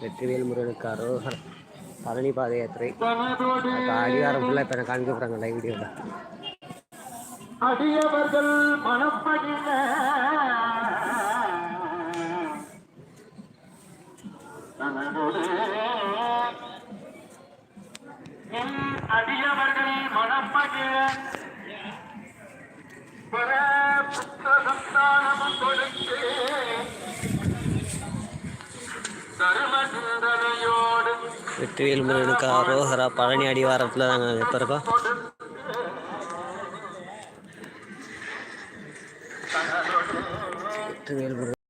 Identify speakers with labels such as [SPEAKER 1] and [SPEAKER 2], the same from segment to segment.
[SPEAKER 1] வெற்றிவேல் முருகனுக்கு அரோகர் பழனி பாத யாத்திரை அடிவாரம் ஃபுல்லாக இப்போ காமிக்க போகிறாங்க லைவ் வீடியோவில்
[SPEAKER 2] அடியவர்கள் மனப்படின அடியவர்கள் மனப்படின பிற புத்த சந்தானமும் கொடுத்து
[SPEAKER 1] வெற்றிவேல் முருகனுக்கு அரோகரா பழனி அடிவாரத்தில் நாங்கள் இப்போ இருக்கோம். வெற்றிவேல் முருகன்.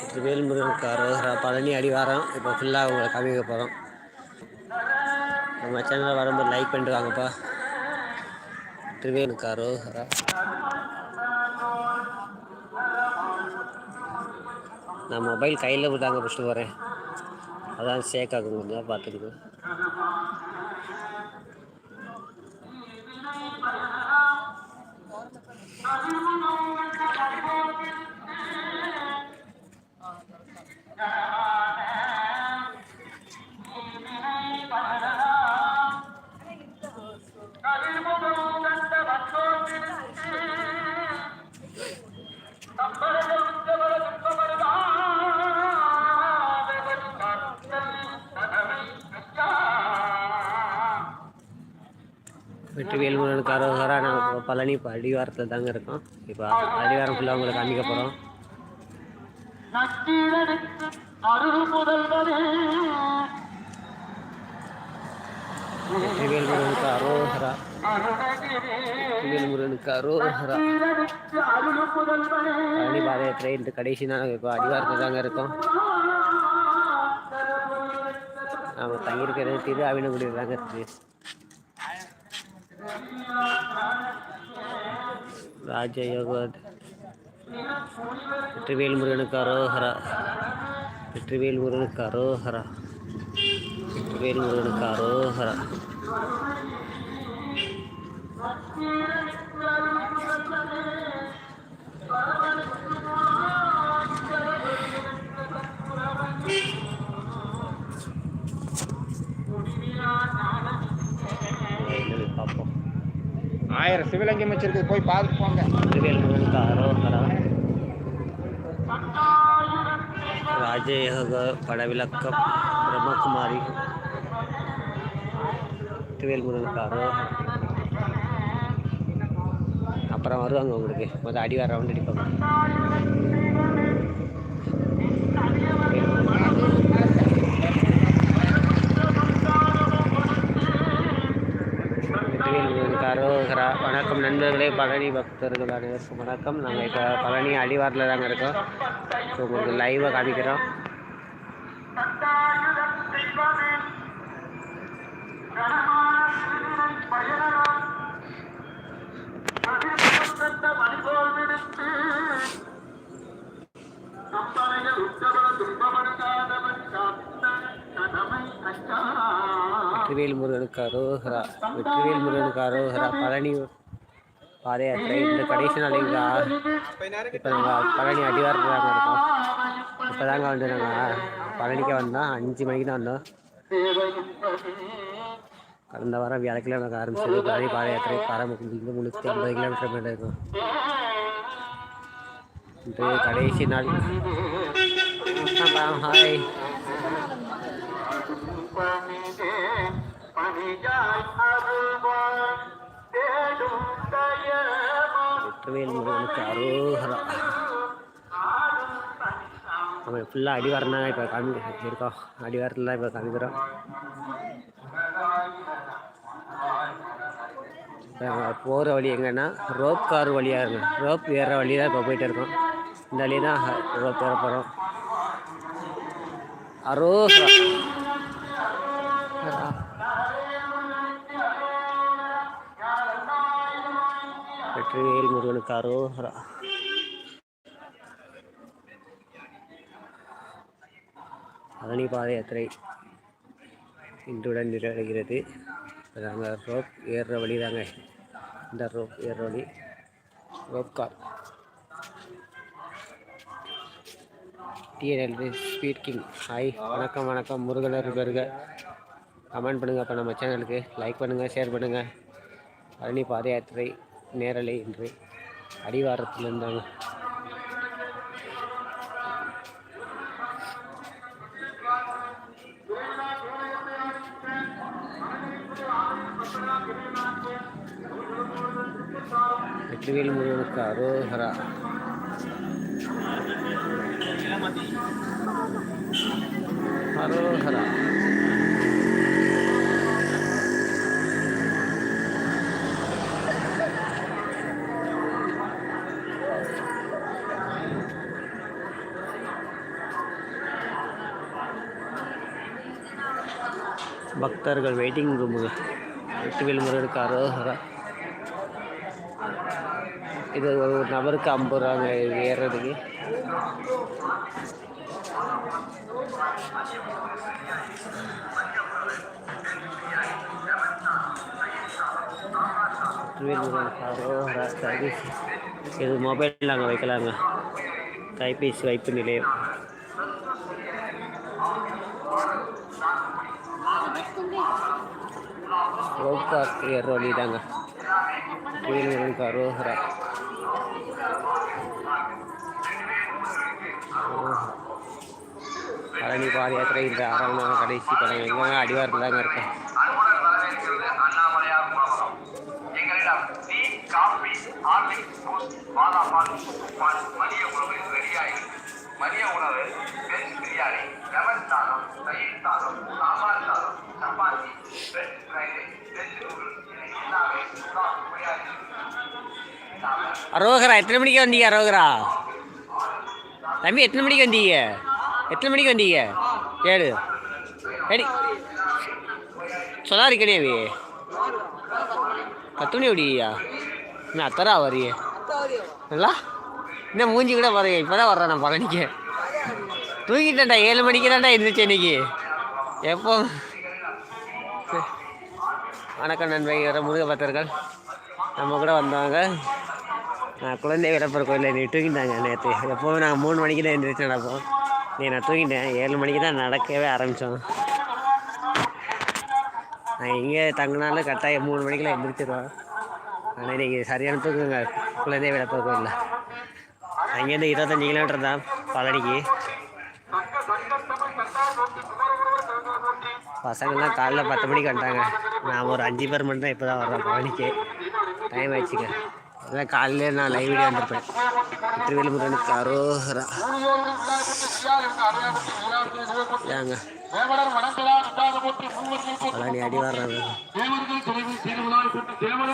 [SPEAKER 1] வெற்றிவேல் முருகனுக்கு அரோகரா பழனி அடிவாரம். இப்போ ஃபுல்லாக உங்களை காமிக்க போகிறோம் நம்ம சேனலில் வரும்போது லைக் பண்ணிட்டு வாங்கப்பா. வெற்றிவேலுக்கு அரோகரா நான் மொபைல் கையில் விட்டாங்க பிடிச்சிட்டு வரேன் அதான் ஷேக் ஆகும் கொஞ்சம் பார்த்துக்குது பழனி இப்போ அடிவாரத்தில் தாங்க இருக்கும். இப்போ அடிவாரம் ஃபுல்லாக உங்களுக்கு காமிக்க போகிறோம்
[SPEAKER 2] நக்கீரனுக்கு அருள் முதல்வரே
[SPEAKER 1] வெற்றிவேல் முருகனுக்கு அரோகரா. வெற்றிவேல் முருகனுக்கு அரோகரா. பழனி பாத யாத்திரை இந்த கடைசி நாள் இப்போ அடிவாரத்தில் தாங்க இருக்கும். நாங்கள் தங்கியிருக்கிறது திரு அவினகுடியில் தாங்க இருக்குது ராஜயோக வெற்றிவேல் முருகனுக்கு அரோஹரா வெற்றிவேல் முருகனுக்கு அரோஹரா வெற்றிவேல் முருகனுக்கு அரோஹரா Thank you.
[SPEAKER 3] ஆயிரம் சிவலிங்கம் வச்சிருக்கு போய் பார்த்துட்டு போங்க.
[SPEAKER 1] ராஜயோக படவிளக்கம் பிரம்மகுமாரி. வெற்றிவேல் முருகனுக்கு அப்புறம் வருவாங்க உங்களுக்கு. முதல் அடிவார ரவுண்ட் அடிப்பாங்க வெற்றிவேல் முருகனுக்கு அரோகரா வணக்கம் நண்பர்களே பழனி பக்தர்கள் அனைவருக்கும் வணக்கம். நாங்கள் இப்போ பழனி அடிவாரில் தாங்க இருக்கோம். ஸோ உங்களுக்கு லைவாக காமிக்கிறோம். வெற்றிவேல் முருகனுக்கு அரோகரா வெற்றிவேல் முருகனுக்கு அரோகரா. பழனி பாதையாத்திரை இந்த கடைசி நாள் இங்கே. இப்போ நாங்கள் பழனி அடிவாரத்தில் தாங்க இருக்கோம். இப்போ தாங்க வந்து நாங்கள் பழனிக்கு வந்தோம். அஞ்சு மணிக்கு தான் வந்தோம். கடந்த வாரம் வியாழக்கிழமை நாங்கள் ஆரம்பிச்சது. பழனி பாத யாத்திரை பாரம்பரியத்துலேருந்து முந்நூற்றி ஐம்பது கிலோமீட்டர் மேலே இருக்கும். இன்று கடைசி நாள். ஹாய். வெற்றிவேல் முருகனுக்கு அரோகரா. ஃபுல்லாக அடிவாரம் தான் இப்போ காமி இருக்கோம் அடிவாரத்தில் தான் இப்போ காமிக்கிறோம் போகிற வழி எங்கன்னா ரோப் கார் வழியாக இருக்கும் ரோப் ஏற வழி தான் இப்போ போயிட்டு இருக்கோம். இந்த வழி தான் ரோப் ஏற போகிறோம் அரோகரா. வெற்றிவேல் முருகனுக்கு அரோகரா. பழனி பாத யாத்திரை இன்றுடன் நிறைவடைகிறது. நாங்கள் ரோப் ஏறுற வழி தாங்க இந்த ரோப் ஏறுற வழி. Rope car TNLV speed king. Hi வணக்கம் வணக்கம். முருகனர் பெருக கமெண்ட் பண்ணுங்கள் அப்போ நம்ம சேனலுக்கு. லைக் பண்ணுங்கள் ஷேர் பண்ணுங்கள் பழனி பாத யாத்திரை நேரலை இன்று அடிவாரத்தில் இருந்தாங்க வெற்றிவேல் முருகனுக்கு அரோஹரா அரோஹரா பக்தர்கள் வெயிட்டிங் ரூமுங்க வெற்றிவேல் முருகனுக்கு அரோஹரா இது ஒரு நபருக்கு ஐம்பது ரூபாங்க ஏறுறதுக்கு. வெற்றிவேல் இது மொபைல் நாங்கள் வைக்கலாங்க. கைபேசி வைப்பு நிலையம். ஏற வழி தாங்க முருகனுக்கு அரோஹரா பழனி பாத யாத்திரை இந்த ஆறாம் நாள் கடைசி படம் எங்கே அடிவாரத்தில் தாங்க இருக்கேன்
[SPEAKER 4] மதிய உணவு வெஜ் பிரியாணி லெமன் சாதம் தயிர் சாதம் சாம்பார் சாதம்
[SPEAKER 1] அரோகரா எத்தனை மணிக்கு வந்தீங்க அரோகரா? தம்பி எத்தனை மணிக்கு வந்தீங்க? எத்தனை மணிக்கு வந்தீங்க? ஏழு. ஏடி. சொல்லாரு கிடையாது பத்து மணி ஓடியா? என்ன அத்தரா வரியே நல்லா? என்ன மூஞ்சி கூட பாருங்க இப்போ தான் வர்றேன் நான் பழனிக்கு தூங்கிட்டேன்டா ஏழு மணிக்கு தான்டா இருந்துச்சு இன்னைக்கு. எப்போ? வணக்கம் நண்பர் முருக பக்தர்கள். நம்ம கூட வந்தவங்க. நான் குழந்தை விளப்பர் கோயிலில் நீ தூங்கிட்டாங்க நேற்று எப்போவுமே நாங்கள் மூணு மணிக்கு தான் எழுந்திரிச்சு நடப்போம். நீ நான் தூங்கிட்டேன். ஏழு மணிக்கு தான் நடக்கவே ஆரம்பித்தோம் நான் இங்கே தங்கினாலும் கட்டாயம் மூணு மணிக்கெல்லாம் எழுந்திரிச்சிருவோம் ஆனால் இன்றைக்கி சரியான தூக்குங்க குழந்தை விளப்பர் கோயிலில். அங்கேருந்து இருபத்தஞ்சி கிலோமீட்டர் தான் பழனிக்கு. பசங்கள்லாம் காலைல பத்து மணிக்கு வந்துட்டாங்க. நான் ஒரு அஞ்சு பேர் மட்டும் தான் இப்போ தான் வர்றேன். பழனிக்கு டைம் ஆயிடுச்சுங்க. அதான் காலையிலே நான் லைவ் வீடியோ வந்திருப்பேன் திருவேலு முருகனுக்கு அரோஹரா ஏங்க. பழனி அடி வர்றாங்க.
[SPEAKER 2] தேவர்கள் துணைவி பிரபல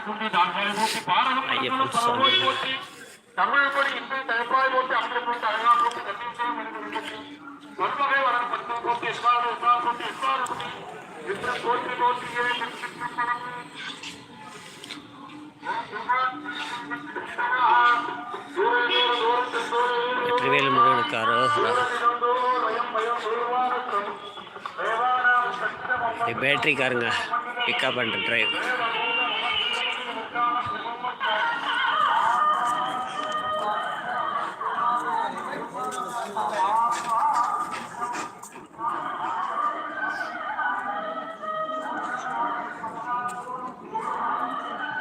[SPEAKER 2] கொண்டு நான்காய் பாரகம் பரவோய் தமிழ் இன்று தயப்பாய் போற்றி அமிர்தம் போற்றி அழகா போற்றி பத்து போற்றி எஸ்வாறு எஸ்வாறு போற்றி எஸ்வாறு போற்றி இன்று போற்றி போற்றியே
[SPEAKER 1] திருவேலு முருகனுக்கு அரோஹரா இது பேட்டரி காருங்க பிக்கப் பண்ணுற டிரைவ்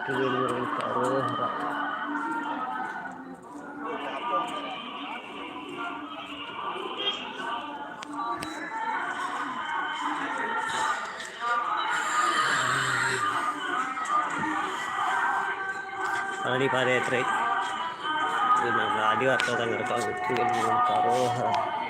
[SPEAKER 1] திருவேலு முருகனுக்கு அரோஹரா பழனி பாத யாத்திரை இது நாங்கள் அடிவாரத்தில் தான் இருக்கோம் திருவேலு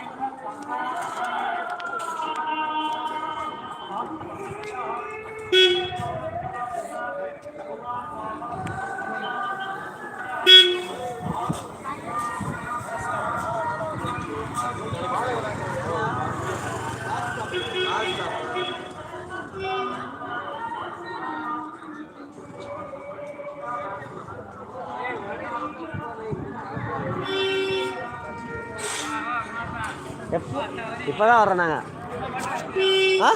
[SPEAKER 1] அரோஹரா இப்போ தான் வர்றோம் நாங்கள் ஆ?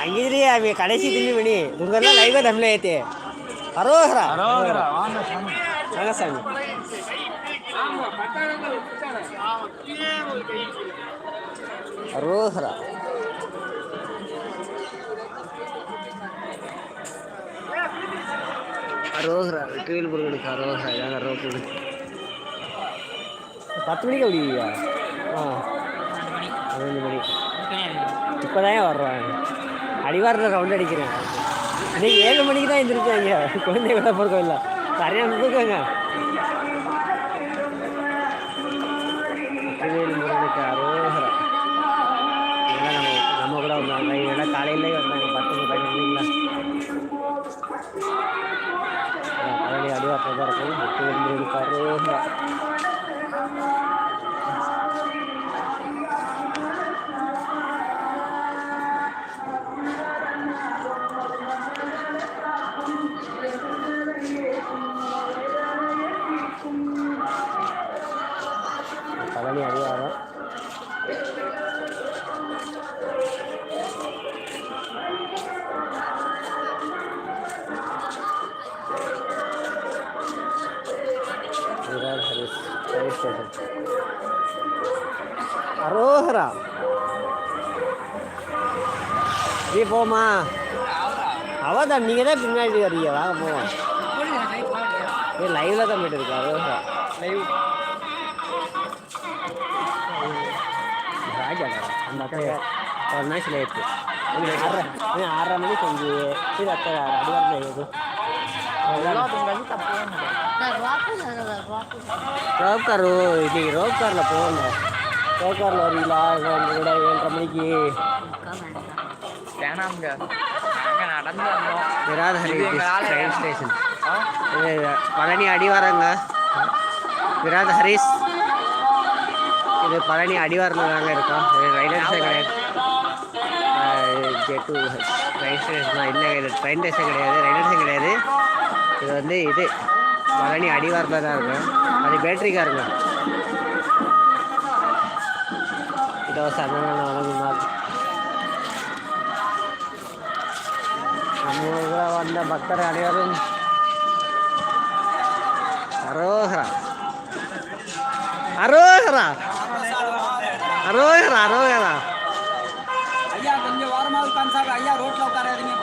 [SPEAKER 1] அங்கே அவங்க கடைசி திரும்பி மணி உங்கெல்லாம் லைவாக தமிழ் ஏற்று அரோகரா.
[SPEAKER 3] வாங்க சாமி.
[SPEAKER 1] அரோகரா. அரோகரா. வெற்றிவேல் முருகனுக்கு அரோகரா. இதாங்க அரோகரா பத்து மணிக்கு அப்படியா ஆ. பதினஞ்சு மணி. இப்போதான் வர்றேன் அடிவாரத்தில் ரவுண்ட் அடிக்கிறேன். இன்னைக்கு ஏழு மணிக்கு தான் எழுந்திருக்காங்க குழந்தை விளப்பர் கோயிலில் சரியான இருக்காங்க வெற்றிவேல் முருகனுக்கு அரோகரா. இதெல்லாம் நம்ம நம்ம கூட வந்தாங்க. இதெல்லாம் காலையிலே வந்தாங்க. பத்து மணி பதினொன்றுங்களா பழனி அடிவாரத்தில் தான் இருக்கும். வெற்றிவேல் முருகனுக்கு அரோகரா. அரோகரா நீ போமா அவதான் நீங்கள் தான் பின்னாடி வரீங்க வாங்க போவோம் ஏ லைவ்ல தான் போயிட்டு இருக்கு அரோகரா லைவ் ராஜா அந்த அக்கா ஒரு நாள் சில ஆயிடுச்சு. ஆறரை ஆறரை மணிக்கு வந்து இது அக்கா அடிவாரத்தில் இது ரோப் கார் இன்னைக்கு ரோப் காரில் போகணும் ரோப் காரில் வரீங்களா இல்லை உங்க கூட ஏழரை மணிக்கு
[SPEAKER 3] வேணாமுங்க நாங்க நடந்து வந்தோம்
[SPEAKER 1] விராதஹரி
[SPEAKER 3] இது
[SPEAKER 1] ஸ்டேஷன் பழனி அடிவாரங்க விராத ஹரிஸ் இது பழனி அடிவாரத்தில் தாங்க இருக்கோம் ரயில்வே ஸ்டேஷன் கிடையாது. ஜே ஸ்டேஷன் தான் இல்லை இது ட்ரெயின் ஸ்டேஷன் கிடையாது ரயில்வே ஸ்டேஷன் கிடையாது. இது வந்து இது. பழனி அடிவாரத்தில் தான் இருக்கும். அது பேட்டரி காருங்க இதோ சந்தன வழங்குமாறு நம்ம ஊர்ல வந்த பக்தர் அனைவரும் அரோகரா. அரோகரா. அரோகரா அரோகரா.
[SPEAKER 5] ஐயா கொஞ்சம் ஓரமாக உட்காந்து சாப்பிடு ஐயா ரோட்டில் உட்காராதீங்க.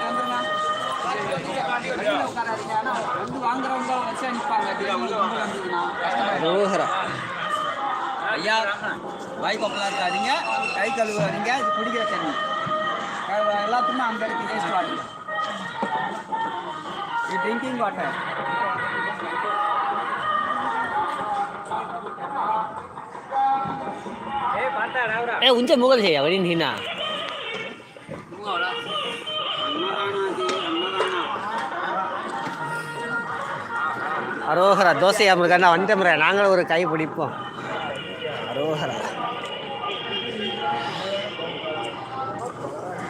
[SPEAKER 5] ஐயா வாய் கொப்பலா இருக்காதீங்க கை கழுவாதீங்க இது குடிக்கிற தண்ணி அஹ் எல்லாத்துக்குமே அந்த இடத்துக்கு வேஸ்ட் வாட்டர் இது ட்ரிங்கிங் வாட்டர்
[SPEAKER 1] ஏ உஞ்ச முகல் செய்யா அப்படின்னு ஹீனா அரோகரா தோசை வந்த முறை நாங்களும் ஒரு கை பிடிப்போம்.